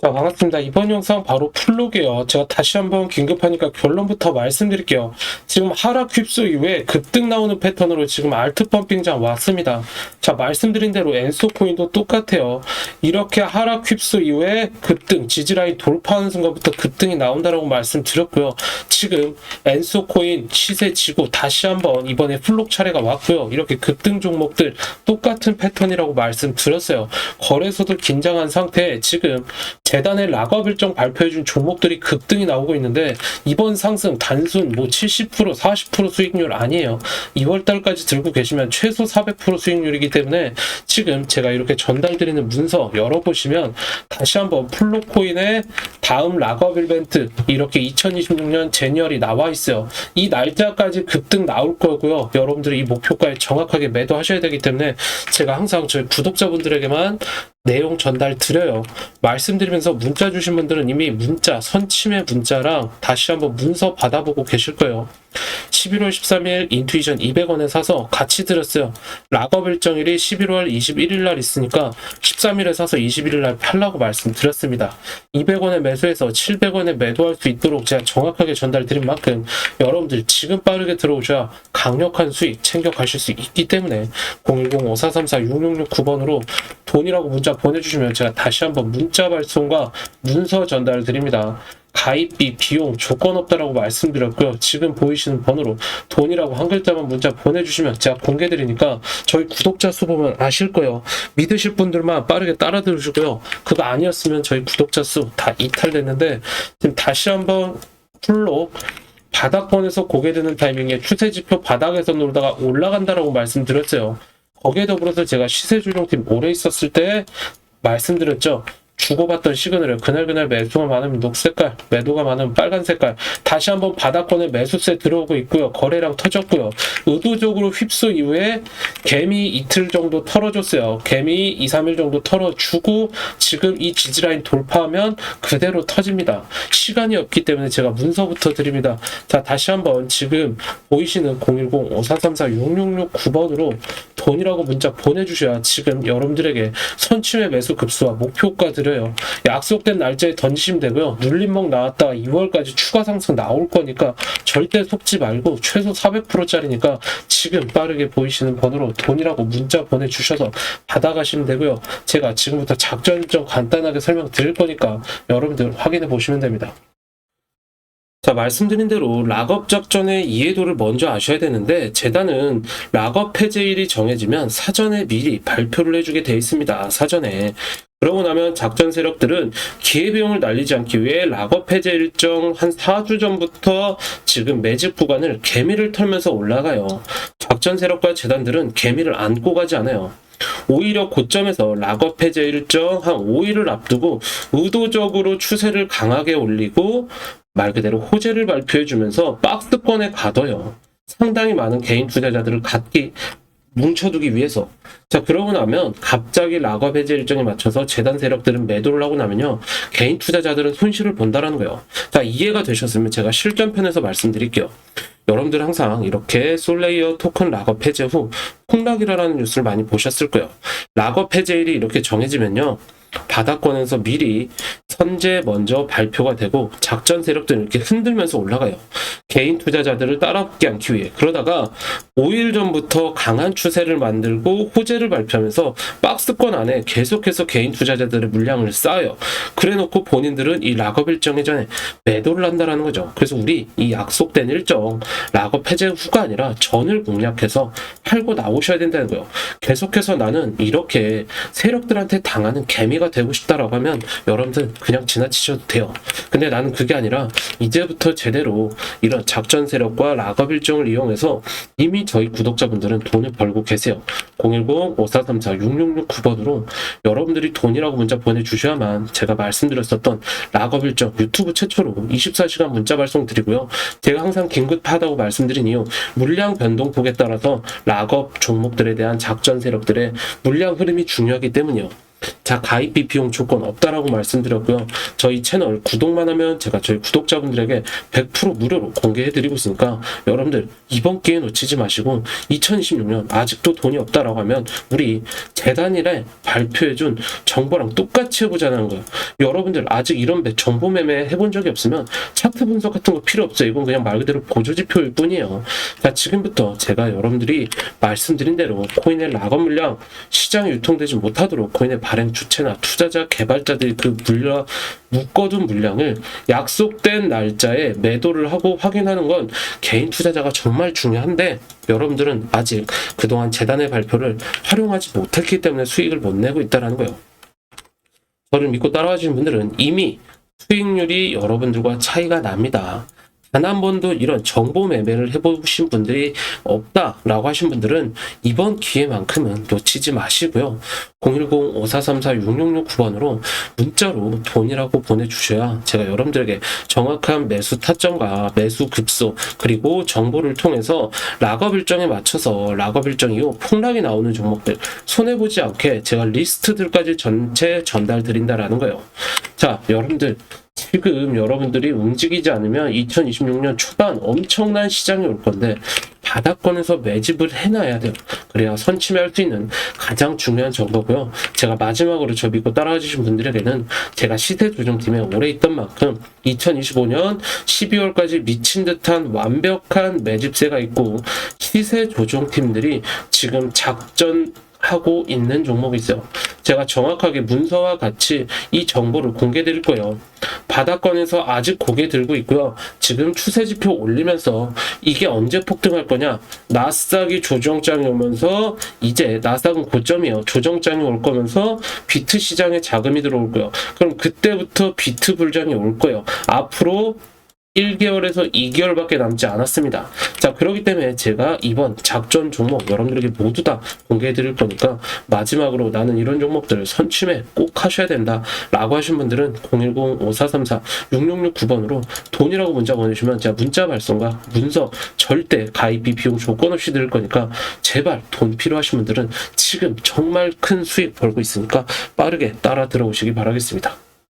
자, 반갑습니다. 이번 영상 바로 풀록이에요. 제가 다시 한번 긴급하니까 결론부터 말씀드릴게요. 지금 하락 휩수 이후에 급등 나오는 패턴으로 지금 알트 펌핑장 왔습니다. 자, 말씀드린 대로 엔소 코인도 똑같아요. 이렇게 하락 휩수 이후에 급등, 지지라인 돌파하는 순간부터 급등이 나온다라고 말씀드렸고요. 지금 엔소 코인 시세 지고 다시 한번 이번에 풀록 차례가 왔고요. 이렇게 급등 종목들 똑같은 패턴이라고 말씀드렸어요. 거래소도 긴장한 상태에 지금 재단의 락업 일정 발표해준 종목들이 급등이 나오고 있는데 이번 상승 단순 뭐 70% 40% 수익률 아니에요. 2월 달까지 들고 계시면 최소 400% 수익률이기 때문에 지금 제가 이렇게 전달드리는 문서 열어보시면 다시 한번 플로코인의 다음 락업 이벤트 이렇게 2026년 제니얼이 나와 있어요. 이 날짜까지 급등 나올 거고요. 여러분들이 이 목표가에 정확하게 매도하셔야 되기 때문에 제가 항상 저희 구독자분들에게만 내용 전달 드려요. 말씀드리면서 문자 주신 분들은 이미 문자, 선침의 문자랑 다시 한번 문서 받아보고 계실 거예요. 11월 13일 인투이션 200원에 사서 같이 드렸어요. 락업 일정일이 11월 21일 날 있으니까 13일에 사서 21일 날 팔라고 말씀드렸습니다. 200원에 매수해서 700원에 매도할 수 있도록 제가 정확하게 전달드린 만큼 여러분들 지금 빠르게 들어오셔야 강력한 수익 챙겨 가실 수 있기 때문에 010-5434-6669번으로 돈이라고 문자 보내주시면 제가 다시 한번 문자 발송과 문서 전달 드립니다. 가입비, 비용, 조건 없다라고 말씀드렸고요. 지금 보이시는 번호로 돈이라고 한 글자만 문자 보내주시면 제가 공개드리니까 저희 구독자 수 보면 아실 거예요. 믿으실 분들만 빠르게 따라 들으시고요. 그거 아니었으면 저희 구독자 수 다 이탈됐는데 지금 다시 한번 풀로 바닥권에서 고개 드는 타이밍에 추세 지표 바닥에서 놀다가 올라간다라고 말씀드렸어요. 거기에 더불어서 제가 시세 조정팀 오래 있었을 때 말씀드렸죠. 주고받던 시그널을 그날그날 매수가 많으면 녹색깔, 매도가 많으면 빨간 색깔. 다시 한번 바닥권에 매수세 들어오고 있고요. 거래량 터졌고요. 의도적으로 휩쓸 이후에 개미 이틀 정도 털어줬어요. 개미 2, 3일 정도 털어주고 지금 이 지지라인 돌파하면 그대로 터집니다. 시간이 없기 때문에 제가 문서부터 드립니다. 자, 다시 한번 지금 보이시는 010-5434-6669번으로 돈이라고 문자 보내주셔야 지금 여러분들에게 선침의 매수 급수와 목표가 드려요. 약속된 날짜에 던지시면 되고요. 눌림목 나왔다가 2월까지 추가 상승 나올 거니까 절대 속지 말고 최소 400%짜리니까 지금 빠르게 보이시는 번호로 돈이라고 문자 보내주셔서 받아가시면 되고요. 제가 지금부터 작전 좀 간단하게 설명드릴 거니까 여러분들 확인해 보시면 됩니다. 자, 말씀드린 대로 락업 작전의 이해도를 먼저 아셔야 되는데, 재단은 락업 해제일이 정해지면 사전에 미리 발표를 해주게 돼 있습니다. 사전에. 그러고 나면 작전 세력들은 기회비용을 날리지 않기 위해 락업 해제 일정 한 4주 전부터 지금 매집 구간을 개미를 털면서 올라가요. 작전 세력과 재단들은 개미를 안고 가지 않아요. 오히려 고점에서 락업 해제 일정 한 5일을 앞두고 의도적으로 추세를 강하게 올리고 말 그대로 호재를 발표해주면서 박스권에 가둬요. 상당히 많은 개인 투자자들을 갖기 뭉쳐두기 위해서. 자, 그러고 나면 갑자기 락업 해제 일정에 맞춰서 재단 세력들은 매도를 하고 나면요. 개인 투자자들은 손실을 본다라는 거예요. 자, 이해가 되셨으면 제가 실전편에서 말씀드릴게요. 여러분들 항상 이렇게 솔레이어 토큰 락업 해제 후 폭락이라는 뉴스를 많이 보셨을 거예요. 락업 해제일이 이렇게 정해지면요. 바닥권에서 미리 선제 먼저 발표가 되고 작전 세력들은 이렇게 흔들면서 올라가요. 개인 투자자들을 따라붙지 않기 위해 그러다가 5일 전부터 강한 추세를 만들고 호재를 발표하면서 박스권 안에 계속해서 개인 투자자들의 물량을 쌓아요. 그래놓고 본인들은 이 락업 일정 이전에 매도를 한다라는 거죠. 그래서 우리 이 약속된 일정 락업 해제 후가 아니라 전을 공략해서 팔고 나오셔야 된다는 거예요. 계속해서 나는 이렇게 세력들한테 당하는 개미가 되고 싶다라고 하면 여러분들 그냥 지나치셔도 돼요. 근데 나는 그게 아니라 이제부터 제대로 이런 작전 세력과 락업 일정을 이용해서 이미 저희 구독자분들은 돈을 벌고 계세요. 010-5434-6669번으로 여러분들이 돈이라고 문자 보내주셔야만 제가 말씀드렸었던 락업 일정 유튜브 최초로 24시간 문자 발송 드리고요. 제가 항상 긴급하다고 말씀드린 이유 물량 변동폭에 따라서 락업 종목들에 대한 작전 세력들의 물량 흐름이 중요하기 때문이요. 자, 가입비 비용 조건 없다라고 말씀드렸고요. 저희 채널 구독만 하면 제가 저희 구독자분들에게 100% 무료로 공개해드리고 있으니까 여러분들 이번 기회 놓치지 마시고 2026년 아직도 돈이 없다라고 하면 우리 재단일에 발표해준 정보랑 똑같이 해보자는 거예요. 여러분들 아직 이런 매- 정보 매매 해본 적이 없으면 차트 분석 같은 거 필요 없어요. 이건 그냥 말 그대로 보조지표일 뿐이에요. 자, 지금부터 제가 여러분들이 말씀드린 대로 코인의 락업 물량 시장에 유통되지 못하도록 코인의 발행 주체나 투자자 개발자들이 그 물량 묶어둔 물량을 약속된 날짜에 매도를 하고 확인하는 건 개인 투자자가 정말 중요한데 여러분들은 아직 그동안 재단의 발표를 활용하지 못했기 때문에 수익을 못 내고 있다는 거예요. 저를 믿고 따라와 주신 분들은 이미 수익률이 여러분들과 차이가 납니다. 단 한 번도 이런 정보 매매를 해보신 분들이 없다라고 하신 분들은 이번 기회만큼은 놓치지 마시고요. 010-5434-6669번으로 문자로 돈이라고 보내주셔야 제가 여러분들에게 정확한 매수 타점과 매수 급소 그리고 정보를 통해서 락업 일정에 맞춰서 락업 일정 이후 폭락이 나오는 종목들 손해보지 않게 제가 리스트들까지 전체 전달 드린다라는 거예요. 자, 여러분들 지금 여러분들이 움직이지 않으면 2026년 초반 엄청난 시장이 올 건데 바닥권에서 매집을 해놔야 돼요. 그래야 선침할 수 있는 가장 중요한 정보고요. 제가 마지막으로 저 믿고 따라와 주신 분들에게는 제가 시세 조정팀에 오래 있던 만큼 2025년 12월까지 미친 듯한 완벽한 매집세가 있고 시세 조정팀들이 지금 작전 하고 있는 종목이 있어요. 제가 정확하게 문서와 같이 이 정보를 공개 드릴 거예요. 바닥권에서 아직 고개 들고 있고요. 지금 추세 지표 올리면서 이게 언제 폭등할 거냐? 나스닥이 조정장이 오면서 이제 나스닥은 고점이에요. 조정장이 올 거면서 비트 시장에 자금이 들어올 거예요. 그럼 그때부터 비트 불장이 올 거예요. 앞으로 1개월에서 2개월밖에 남지 않았습니다. 자, 그렇기 때문에 제가 이번 작전 종목 여러분들에게 모두 다 공개해 드릴 거니까 마지막으로 나는 이런 종목들을 선취매 꼭 하셔야 된다 라고 하신 분들은 010-5434-6669번으로 돈이라고 문자 보내주시면 제가 문자 발송과 문서 절대 가입비 비용 조건 없이 드릴 거니까 제발 돈 필요하신 분들은 지금 정말 큰 수익 벌고 있으니까 빠르게 따라 들어오시기 바라겠습니다.